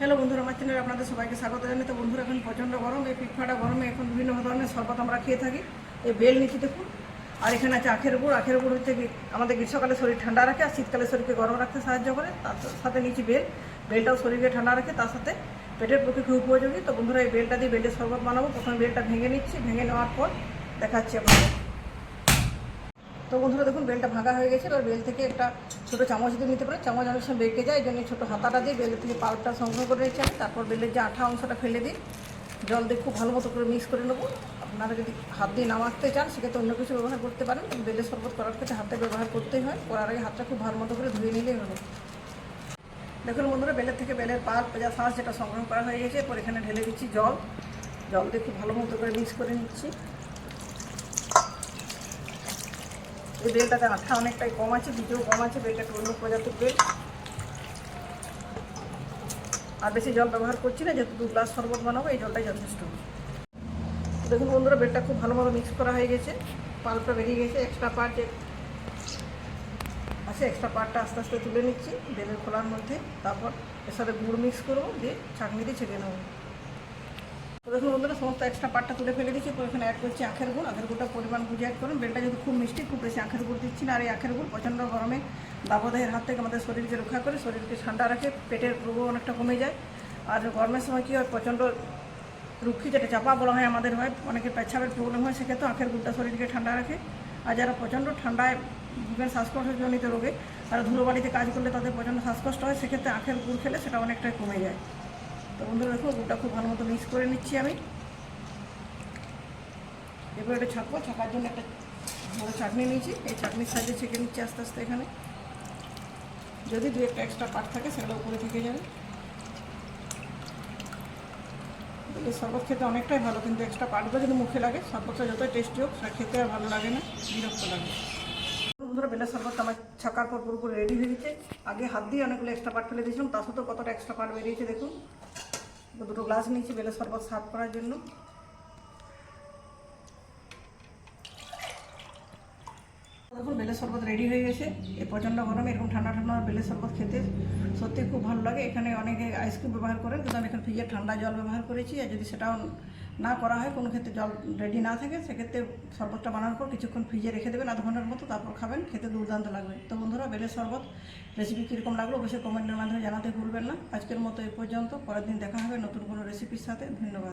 Hello বন্ধুরা, আমার চ্যানেলে আপনাদের সবাইকে স্বাগত জানাই। তো বন্ধুরা, এখন প্রচণ্ড গরম। এই পিঠাটা গরমে এখন বিভিন্ন ধরনের শরবত আমরা খেয়ে থাকি। এই বেল নিচে দেখুন। আর এখানে আছে আখের গুড়। আখের গুড় হচ্ছে আমাদের গ্রীষ্মকালে শরীর ঠান্ডা রাখে আর শীতকালে শরীরকে গরম রাখতে সাহায্য করে। তার সাথে নিচে বেল। বেলটাও শরীরকে ঠান্ডা রাখে, তার সাথে পেটের পক্ষে খুব উপযোগী। তো বন্ধুরা, এই বেলটা দিয়ে বেলের শরবত বানাবো। প্রথমে বেলটা ভেঙে নিচ্ছি। ভেঙে নেওয়ার পর দেখাচ্ছি আপনাদের। তো বন্ধুরা দেখুন, বেলটা ভাঙা হয়ে গেছে। এবার বেল থেকে একটা ছোটো চামচ দিয়ে নিতে পারে। চামচ অনেক সময় বেঁকে যায় এই জন্য ছোটো হাতাটা দিয়ে বেলের থেকে পাউডারটা সংগ্রহ করে নিচ্ছি আমি। তারপর বেলের যে আঠা অংশটা ফেলে দিই, জল দিয়ে খুব ভালো মতো করে মিক্স করে নেব। আপনারা যদি হাত দিয়ে নামাতে চান, সেক্ষেত্রে অন্য কিছু ব্যবহার করতে পারেন। বেলের শরবত করার ক্ষেত্রে হাতে ব্যবহার করতেই হয়। করার আগে হাতটা খুব ভালো মতো করে ধুয়ে নিলেই হবে। দেখুন বন্ধুরা, বেলের থেকে বেলের পাল পেঁজা শাঁস যেটা সংগ্রহ করা হয়ে গেছে। এরপর এখানে ঢেলে দিচ্ছি জল। জল দিয়ে খুব ভালো মতো করে মিক্স করে নিচ্ছি। এই বেলটাতে আঠা অনেকটাই কম আছে বীজও কম আছে, বেলটা একটু অন্য প্রজাতির বেল। আর বেশি জল ব্যবহার করছি না, যেহেতু দু গ্লাস শরবত বানাবো, এই জলটাই যথেষ্ট। দেখুন বন্ধুরা, বেলটা খুব ভালো মতো মিক্স করা হয়ে গেছে, পাল্পটা বেরিয়ে গেছে এক্সট্রা পার্ট আছে এক্সট্রা পার্টটা আস্তে আস্তে তুলে নিচ্ছি, বেলের খোলার মধ্যে। তারপর এর সাথে গুড় মিক্স করব, দিয়ে চাটনি দিয়ে ছেঁকে নেব। দেখুন, বন্ধুরা, সমস্ত এক্সট্রা পাটটা তুলে ফেলে দিচ্ছি তো এখানে অ্যাড করছি আখের গুড়। আখের গুড়টা পরিমাণ বুঝে অ্যাড করুন। বেলটা যদি খুব মিষ্টি, খুব বেশি আখের গুড় দিচ্ছি না। আর এই আখের গুড় প্রচণ্ড গরমে দাবদাহের হাত থেকে আমাদের শরীরকে রক্ষা করে, শরীরকে ঠান্ডা রাখে, পেটের রোগও অনেকটা কমে যায়। আর গরমের সময় কী হয়, প্রচণ্ড রুক্ষি যেটা চাপা বলা হয় আমাদের হয়, অনেকে পেচ্ছাপের প্রবলেম হয়, সেক্ষেত্রে আখের গুড়টা শরীরকে ঠান্ডা রাখে। আর যারা প্রচণ্ড ঠান্ডায় ভুগেন শ্বাসকষ্টজনিত রোগে, তারা ধুলোবাড়িতে কাজ করলে তাদের প্রচণ্ড শ্বাসকষ্ট হয়, সেক্ষেত্রে আখের গুড় খেলে সেটা অনেকটাই কমে যায়। তো বন্ধুরা দেখো গুড়টা খুব ভালো মতো মিক্স করে নিচ্ছি আমি। এবার এটা ছাকবো, ছাকার জন্য একটা বড়ো চাটনি নিয়েছি। এই চাটনির সাহায্যে ছেঁকে নিচ্ছি আস্তে আস্তে এখানে। যদি দু একটা এক্সট্রা পাট থাকে, সেগুলো উপরে থেকে যাবে। এই শরবত খেতে অনেকটাই ভালো, কিন্তু এক্সট্রা পাটগুলো যদি মুখে লাগে শরবতটা যতই টেস্টি হোক, সেটা খেতে আর ভালো লাগে না, বিরক্ত লাগে। বন্ধুরা বেলের শরবত আমার ছাকার পর পুরোপুরি রেডি হয়ে গেছে। আগে হাত দিয়ে অনেকগুলো এক্সট্রা পাট ফেলে দিয়েছিলাম, তার সাথেও কতটা এক্সট্রা পাট বেরিয়েছে দেখুন। দুটো গ্লাস নিয়েছি, বেলে শরবত সার্ভ করার জন্য। দেখুন বেলের শরবত রেডি হয়ে গেছে। এই প্রচণ্ড গরমে, এরকম ঠান্ডা ঠান্ডা বেলের শরবত খেতে সত্যি খুব ভালো লাগে। এখানে অনেকে আইসক্রিম ব্যবহার করেন, কিন্তু আমি এখানে ফ্রিজের ঠান্ডা জল ব্যবহার করেছি, আর যদি সেটাও না করা হয়, কোনো ক্ষেত্রে জল রেডি না থাকে, সেক্ষেত্রে শরবতটা বানানোর পর কিছুক্ষণ ফ্রিজে রেখে দেবেন আধ ঘণ্টার মতো, তারপর খাবেন, খেতে দুর্দান্ত লাগবে। তো বন্ধুরা, বেলের শরবত রেসিপি কীরকম লাগল অবশ্যই কমেন্টের মাধ্যমে জানাতে ভুলবেন না। আজকের মতো এ পর্যন্ত, পরের দিন দেখা হবে নতুন কোনো রেসিপির সাথে। ধন্যবাদ।